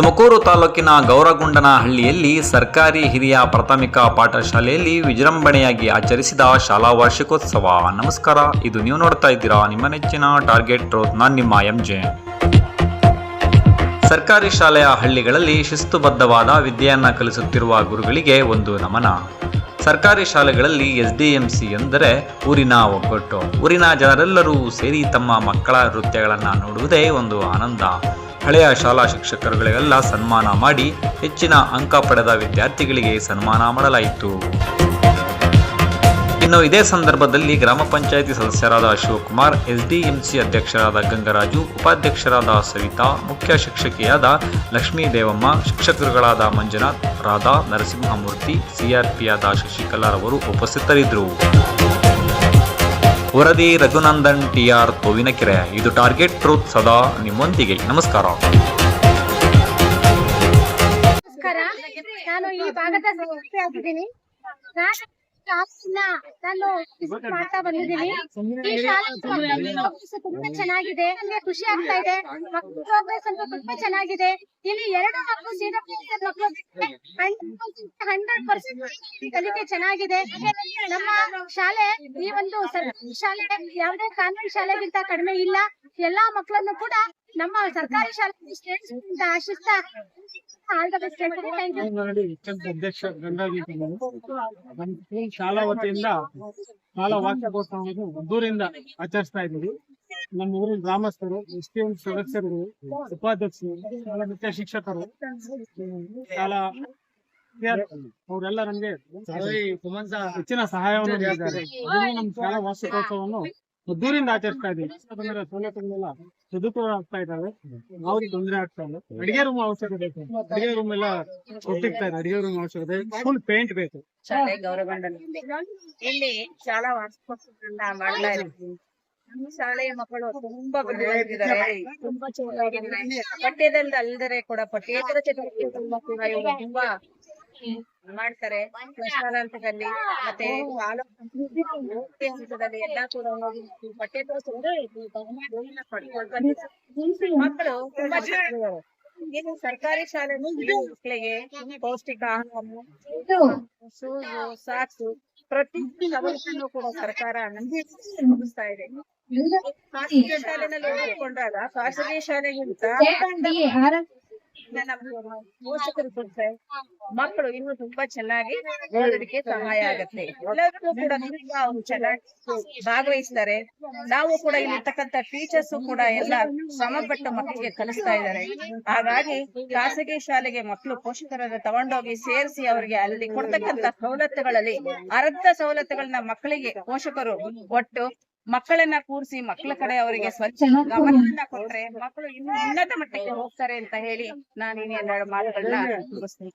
ತುಮಕೂರು ತಾಲೂಕಿನ ಗೌರಗುಂಡನಹಳ್ಳಿಯಲ್ಲಿ ಸರ್ಕಾರಿ ಹಿರಿಯ ಪ್ರಾಥಮಿಕ ಪಾಠಶಾಲೆಯಲ್ಲಿ ವಿಜೃಂಭಣೆಯಾಗಿ ಆಚರಿಸಿದ ಶಾಲಾ ವಾರ್ಷಿಕೋತ್ಸವ. ನಮಸ್ಕಾರ, ಇದು ನೀವು ನೋಡ್ತಾ ಇದ್ದೀರಾ ನಿಮ್ಮ ನೆಚ್ಚಿನ ಟಾರ್ಗೆಟ್ ರೋತ್ ನಾನು ನಿಮ್ಮ ಎಂಜೆ. ಸರ್ಕಾರಿ ಶಾಲೆಯ ಹಳ್ಳಿಗಳಲ್ಲಿ ಶಿಸ್ತುಬದ್ಧವಾದ ವಿದ್ಯೆಯನ್ನ ಕಲಿಸುತ್ತಿರುವ ಗುರುಗಳಿಗೆ ಒಂದು ನಮನ. ಸರ್ಕಾರಿ ಶಾಲೆಗಳಲ್ಲಿ ಎಸ್ ಡಿಎಂಸಿ ಎಂದರೆ ಊರಿನ ಒಗ್ಗಟ್ಟು. ಊರಿನ ಜನರೆಲ್ಲರೂ ಸೇರಿ ತಮ್ಮ ಮಕ್ಕಳ ನೃತ್ಯಗಳನ್ನು ನೋಡುವುದೇ ಒಂದು ಆನಂದ. ಹಳೆಯ ಶಾಲಾ ಶಿಕ್ಷಕರುಗಳಿಗೆಲ್ಲ ಸನ್ಮಾನ ಮಾಡಿ ಹೆಚ್ಚಿನ ಅಂಕ ಪಡೆದ ವಿದ್ಯಾರ್ಥಿಗಳಿಗೆ ಸನ್ಮಾನ ಮಾಡಲಾಯಿತು. ಇನ್ನು ಇದೇ ಸಂದರ್ಭದಲ್ಲಿ ಗ್ರಾಮ ಪಂಚಾಯಿತಿ ಸದಸ್ಯರಾದ ಶಿವಕುಮಾರ್, ಎಸ್ಡಿಎಂಸಿ ಅಧ್ಯಕ್ಷರಾದ ಗಂಗರಾಜು, ಉಪಾಧ್ಯಕ್ಷರಾದ ಸವಿತಾ, ಮುಖ್ಯ ಶಿಕ್ಷಕಿಯಾದ ಲಕ್ಷ್ಮೀ ದೇವಮ್ಮ ಶಿಕ್ಷಕರುಗಳಾದ ಮಂಜುನಾಥ್, ರಾಧಾ, ನರಸಿಂಹಮೂರ್ತಿ, ಸಿಆರ್ಪಿಯಾದ ಶಶಿಕಲಾರವರು ಉಪಸ್ಥಿತರಿದ್ದರು. ವರದಿ ರಘುನಂದನ್ ಟಿಆರ್ ತೋವಿನಕೆರೆ. ಇದು ಟಾರ್ಗೆಟ್ ಟ್ರೂತ್ ಸದಾ ನಿಮ್ಮೊಂದಿಗೆ. ನಮಸ್ಕಾರ. ನಮಸ್ಕಾರ. ನಾನು ಈ ಭಾಗದ ನಾನು ವಿಸಿಟ್ ಮಾಡ್ತಾ ಬಂದಿದ್ದೀನಿ. ಈ ಶಾಲೆ ತುಂಬಾ ಚೆನ್ನಾಗಿದೆ. ಅಂದ್ರೆ ಖುಷಿ ಆಗ್ತಾ ಇದೆ. ಮಕ್ಕಳ ಪ್ರೋಗ್ರೆಸ್ ಅಂತ ತುಂಬಾ ಚೆನ್ನಾಗಿದೆ. ಇಲ್ಲಿ ಎರಡು ಮಕ್ಕಳು ಸೀದಾ ಮಕ್ಕಳು ಹಂಡ್ರೆಡ್ ಪರ್ಸೆಂಟ್ ಕಲಿಕೆ ಚೆನ್ನಾಗಿದೆ. ನಮ್ಮ ಶಾಲೆ ಈ ಒಂದು ಸರ್ಕಾರಿ ಶಾಲೆ ಯಾವುದೇ ಕಾನ್ವೆಂಟ್ ಶಾಲೆಗಿಂತ ಕಡಿಮೆ ಇಲ್ಲ. ಎಲ್ಲಾ ಮಕ್ಕಳನ್ನು ಕೂಡ ನಮ್ಮ ಸರ್ಕಾರಿ ಶಾಲೆ ಆಶಿಸ್ತಾ ಆಲ್ ದ ಬೆಸ್ಟ್ ಹೇಳ್ತೀನಿ ಥ್ಯಾಂಕ್ ಯು ಅಧ್ಯಕ್ಷ ಶಾಲಾ ವತಿಯಿಂದ ಶಾಲಾ ವಾರ್ಷಿಕೋತ್ಸವವನ್ನು ಅದ್ದೂರಿಂದ ಆಚರಿಸ್ತಾ ಇದ್ದೀವಿ. ನಮ್ಮ ಊರಿನ ಗ್ರಾಮಸ್ಥರು ಎಸ್ ಟಿ ಎಂ ಸದಸ್ಯರು ಉಪಾಧ್ಯಕ್ಷರು ಶಾಲಾ ಮುಖ್ಯ ಶಿಕ್ಷಕರು ಶಾಲಾ ಅವರೆಲ್ಲ ನಮ್ಗೆ ಹೆಚ್ಚಿನ ಸಹಾಯವನ್ನು ನೀಡಿದ್ದಾರೆ. ನಮ್ಮ ಶಾಲಾ ವಾರ್ಷಿಕೋತ್ಸವವನ್ನು ಅದ್ದೂರಿಂದ ಆಚರಿಸ್ತಾ ಇದ್ದೀವಿ ಯಾಕಂದ್ರೆ ಸವಲತ್ತುಗಳೆಲ್ಲ ಸದುಪಯೋಗ ಆಗ್ತಾ ಇದ್ದಾವೆ. ಅವ್ರಿಗೆ ತೊಂದರೆ ಆಗ್ತಾ ಇಲ್ಲ. ಅಡಿಗೆ ರೂಮ್ ಅವಶ್ಯಕತೆ ಅಡಿಗೆ ರೂಮ್ ಎಲ್ಲ ಕೊಟ್ಟಿರ್ತಾ ಇದೆ ಅಡಿಗೆ ರೂಮ್ ಅವಶ್ಯಕತೆ. ಫುಲ್ ಪೇಂಟ್ ಬೇಕು. ಇಲ್ಲಿ ಶಾಲಾ ವಾರ್ಷಿಕೋತ್ಸವವನ್ನ ಮಾಡ್ತಾ ಇದ್ದೀವಿ. ನಮ್ಮ ಶಾಲೆಯ ಮಕ್ಕಳು ತುಂಬಾ ಬದಲಾಗಿದ್ದಾರೆ ಪಠ್ಯದಲ್ಲಿ ಅಲ್ಲದೆ ಕೂಡ ಪಠ್ಯೇತರ ಇವರು ತುಂಬಾ ಮಾಡ್ತಾರೆ. ಪ್ರಶ್ನಾರ್ಥದಲ್ಲಿ ಮತ್ತೆ ಶಾಲಾ ಸಂಸ್ಕೃತಿ ಹಂತದಲ್ಲಿ ಎಲ್ಲಾ ಕೂಡ ಹೋಗಿ ಬಟ್ಟೆ ಮಕ್ಕಳು ತುಂಬಾ ಇದು ಸರ್ಕಾರಿ ಶಾಲೆ ಮಕ್ಕಳಿಗೆ. ಪೌಷ್ಟಿಕ ಆಹಾರ ಶೂಸು ಸಾಕ್ಸು ಪ್ರತಿ ಸವಲತ್ತನ್ನು ಕೂಡ ಸರ್ಕಾರ ಮುಗಿಸ್ತಾ ಒದಗಿಸ್ತಾ ಇದೆ. ಖಾಸಗಿ ಶಾಲೆನಲ್ಲಿ ಓದಿಕೊಂಡಾಗ ಖಾಸಗಿ ಶಾಲೆಗಿಂತ ಪೋಷಕರು ಕೊಡ್ತಾರೆ ಮಕ್ಕಳು ಇನ್ನು ತುಂಬಾ ಚೆನ್ನಾಗಿ ಓದೋದಕ್ಕೆ ಸಹಾಯ ಆಗತ್ತೆ. ಎಲ್ಲರೂ ಕೂಡ ಅವ್ರು ಚೆನ್ನಾಗಿ ಭಾಗವಹಿಸ್ತಾರೆ. ನಾವು ಕೂಡ ಇಲ್ಲಿರ್ತಕ್ಕಂಥ ಟೀಚರ್ಸ್ ಕೂಡ ಎಲ್ಲ ಶ್ರಮಪಟ್ಟ ಮಕ್ಕಳಿಗೆ ಕಲಿಸ್ತಾ ಇದ್ದಾರೆ. ಹಾಗಾಗಿ ಖಾಸಗಿ ಶಾಲೆಗೆ ಮಕ್ಕಳು ಪೋಷಕರನ್ನ ತಗೊಂಡೋಗಿ ಸೇರಿಸಿ ಅವರಿಗೆ ಅಲ್ಲಿ ಕೊಡ್ತಕ್ಕಂತ ಸವಲತ್ತುಗಳಲ್ಲಿ ಅರ್ಧ ಸವಲತ್ತುಗಳನ್ನ ಮಕ್ಕಳಿಗೆ ಪೋಷಕರು ಒಟ್ಟು ಮಕ್ಕಳನ್ನ ಕೂರಿಸಿ ಮಕ್ಕಳ ಕಡೆ ಅವರಿಗೆ ಸ್ವಚ್ಛ ಗಮನವನ್ನ ಕೊಟ್ರೆ ಮಕ್ಕಳು ಇನ್ನು ಉನ್ನತ ಮಟ್ಟಕ್ಕೆ ಹೋಗ್ತಾರೆ ಅಂತ ಹೇಳಿ ನಾನು ಇನ್ನೆರಡು ಮಾತುಗಳನ್ನ ಮುಗಿಸ್ತೀನಿ